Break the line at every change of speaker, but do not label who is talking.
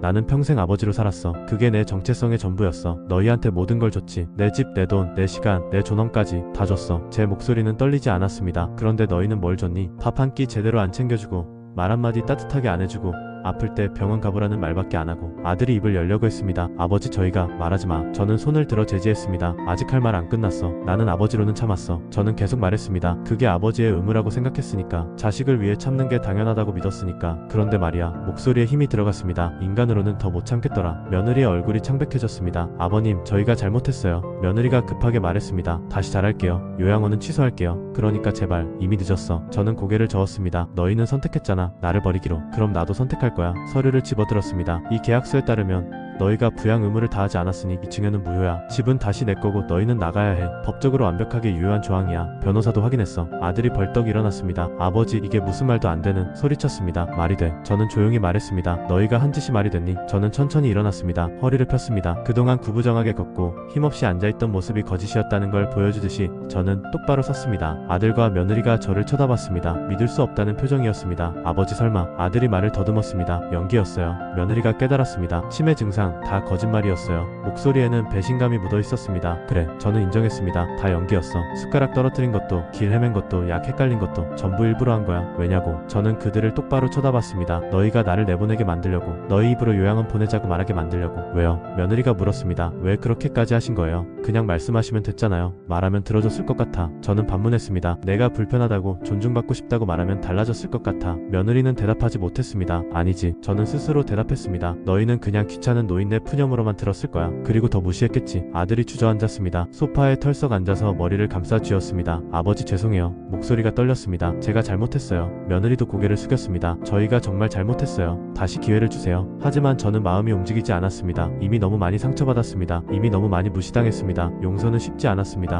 나는 평생 아버지로 살았어. 그게 내 정체성의 전부였어. 너희한테 모든 걸 줬지. 내 집, 내 돈, 내 시간, 내 존엄까지 다 줬어. 제 목소리는 떨리지 않았습니다. 그런데 너희는 뭘 줬니? 밥 한 끼 제대로 안 챙겨주고 말 한마디 따뜻하게 안 해주고 아플 때 병원 가보라는 말밖에 안 하고 아들이 입을 열려고 했습니다. 아버지 저희가 말하지 마. 저는 손을 들어 제지했습니다. 아직 할 말 안 끝났어. 나는 아버지로는 참았어. 저는 계속 말했습니다. 그게 아버지의 의무라고 생각했으니까 자식을 위해 참는 게 당연하다고 믿었으니까 그런데 말이야 목소리에 힘이 들어갔습니다. 인간으로는 더 못 참겠더라. 며느리의 얼굴이 창백해졌습니다. 아버님 저희가 잘못했어요. 며느리가 급하게 말했습니다. 다시 잘할게요. 요양원은 취소할게요. 그러니까 제발 이미 늦었어. 저는 고개를 저었습니다. 너희는 선택했잖아. 나를 버리기로. 그럼 나도 선택할 거야. 서류를 집어들었습니다. 이 계약서에 따르면 너희가 부양 의무를 다하지 않았으니 이 증여는 무효야. 집은 다시 내 거고 너희는 나가야 해. 법적으로 완벽하게 유효한 조항이야. 변호사도 확인했어. 아들이 벌떡 일어났습니다. 아버지 이게 무슨 말도 안 되는 소리쳤습니다. 말이 돼. 저는 조용히 말했습니다. 너희가 한 짓이 말이 됐니? 저는 천천히 일어났습니다. 허리를 폈습니다. 그동안 구부정하게 걷고 힘없이 앉아있던 모습이 거짓이었다는 걸 보여주듯이 저는 똑바로 섰습니다. 아들과 며느리가 저를 쳐다봤습니다. 믿을 수 없다는 표정이었습니다. 아버지 설마 아들이 말을 더듬었습니다. 연기였어요. 며느리가 깨달았습니다. 치매 증상 다 거짓말이었어요. 목소리에는 배신감이 묻어 있었습니다. 그래, 저는 인정했습니다. 다 연기였어. 숟가락 떨어뜨린 것도, 길 헤맨 것도, 약 헷갈린 것도 전부 일부러 한 거야. 왜냐고? 저는 그들을 똑바로 쳐다봤습니다. 너희가 나를 내보내게 만들려고, 너희 입으로 요양은 보내자고 말하게 만들려고. 왜요? 며느리가 물었습니다. 왜 그렇게까지 하신 거예요? 그냥 말씀하시면 됐잖아요. 말하면 들어줬을 것 같아. 저는 반문했습니다. 내가 불편하다고 존중받고 싶다고 말하면 달라졌을 것 같아. 며느리는 대답하지 못했습니다. 아니지. 저는 스스로 대답했습니다. 너희는 그냥 귀찮은 노인네 푸념으로만 들었을 거야. 그리고 더 무시했겠지. 아들이 주저앉았습니다. 소파에 털썩 앉아서 머리를 감싸 쥐었습니다. 아버지 죄송해요. 목소리가 떨렸습니다. 제가 잘못했어요. 며느리도 고개를 숙였습니다. 저희가 정말 잘못했어요. 다시 기회를 주세요. 하지만 저는 마음이 움직이지 않았습니다. 이미 너무 많이 상처받았습니다. 이미 너무 많이 무시당했습니다. 용서는 쉽지 않았습니다.